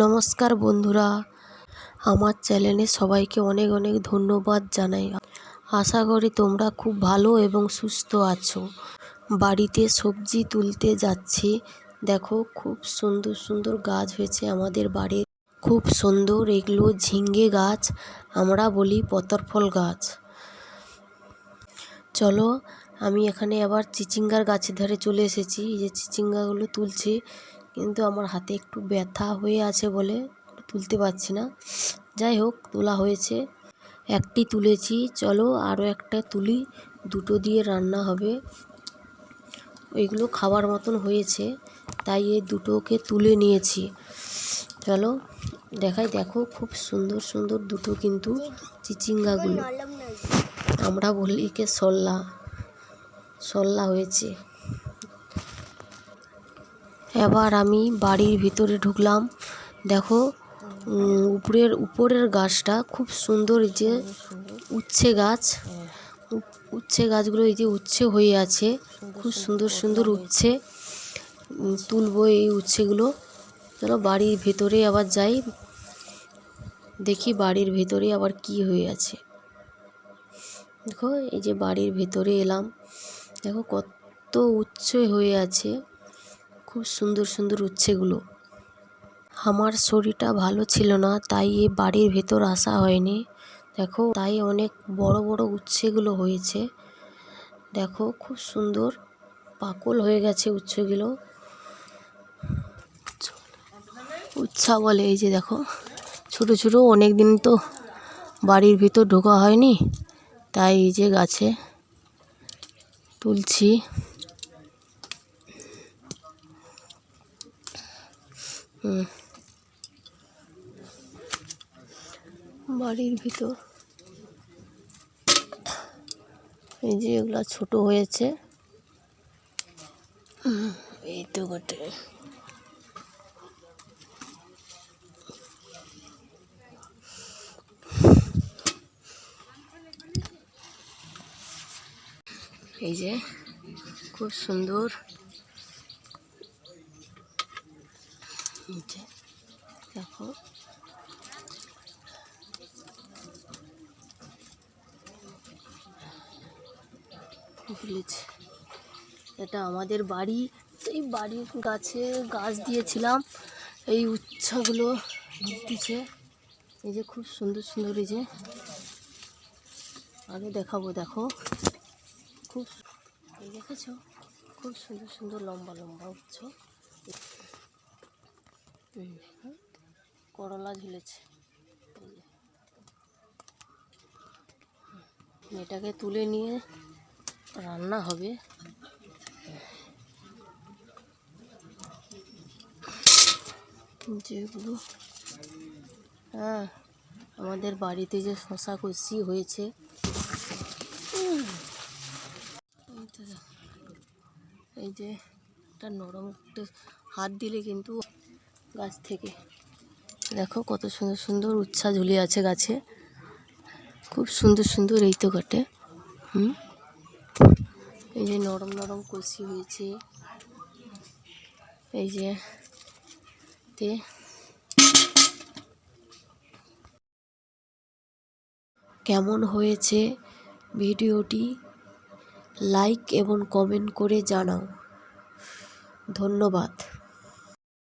নমস্কার বন্ধুরা, আমার চ্যানেলে সবাইকে অনেক অনেক ধন্যবাদ জানাই। আশা করি তোমরা খুব ভালো এবং সুস্থ আছো। বাড়িতে সবজি তুলতে যাচ্ছি। দেখো, খুব সুন্দর সুন্দর গাছ হয়েছে আমাদের বাড়ির। খুব সুন্দর এগুলো ঝিঙ্গে গাছ, আমরা বলি পতরফল গাছ। চলো, আমি এখানে আবার চিচিঙ্গার গাছের ধারে চলে এসেছি। এই যে চিচিঙ্গাগুলো তুলছি কিন্তু আমার হাতে একটু ব্যথা হয়ে আছে বলে তুলতে পারছি না। যাই হোক, তোলা হয়েছে। একটি তুলেছি। চলো আরও একটা তুলি। দুটো দিয়ে রান্না হবে। ওইগুলো খাবার মতন হয়েছে, তাই এই দুটোকে তুলে নিয়েছি। চলো দেখাই। দেখো, খুব সুন্দর সুন্দর দুটো কিন্তু চিচিঙ্গাগুলো। আমরা বলি একে সল্লা। সল্লা হয়েছে। এবার আমি বাড়ির ভিতরে ঢুকলাম। দেখো উপরের উপরের গাছটা খুব সুন্দর যে উচ্ছে গাছ। উচ্ছে গাছগুলো এই যে উচ্ছে হয়ে আছে। খুব সুন্দর সুন্দর উচ্ছে। তুলবো এই উচ্ছেগুলো। চলো বাড়ির ভেতরে আবার যাই। দেখি বাড়ির ভেতরে আবার কি হয়ে আছে। দেখো, এই যে বাড়ির ভেতরে এলাম। দেখো কত উচ্ছে হয়ে আছে। খুব সুন্দর সুন্দর উচ্ছেগুলো। আমার শরীরটা ভালো ছিল না, তাই এই বাড়ির ভেতর আসা হয়নি। দেখো, তাই অনেক বড় বড় উচ্ছেগুলো হয়েছে। দেখো, খুব সুন্দর পাকল হয়ে গেছে উচ্ছেগুলো। উচ্ছা বলে, এই যে দেখো, ছোট ছোট অনেক দিন তো বাড়ির ভিতর ঢোকা হয়নি, তাই এই যে গাছে তুলছি। বাড়ির ভিতর। এই যে এগুলা ছোট হয়েছে। এই তো গোটে এই যে খুব সুন্দর দেখো। ভুলেছি এটা আমাদের বাড়ি। এই বাড়ির গাছে গাছ দিয়েছিলাম। এই উচ্ছগুলো দিচ্ছে। এই যে খুব সুন্দর সুন্দর এই যে। আগে দেখাবো, দেখো। খুব দেখেছ? খুব সুন্দর সুন্দর লম্বা লম্বা উচ্ছ। করলা ঝুলেছে। এটাকে তুলে নিয়ে রান্না হবে। যেগুলো হ্যাঁ আমাদের বাড়িতে যে শশা কষি হয়েছে। এই যে। একটা নরম হাত দিলে কিন্তু গাছ থেকে। দেখো কত সুন্দর সুন্দর উচ্ছা ঝুলে আছে গাছে। খুব সুন্দর সুন্দর এই তো কাটে হুম? এই যে নরম নরম কষি হয়েছে। এই যে তে। কেমন হয়েছে ভিডিওটি? লাইক এবং কমেন্ট করে জানাও। ধন্যবাদ।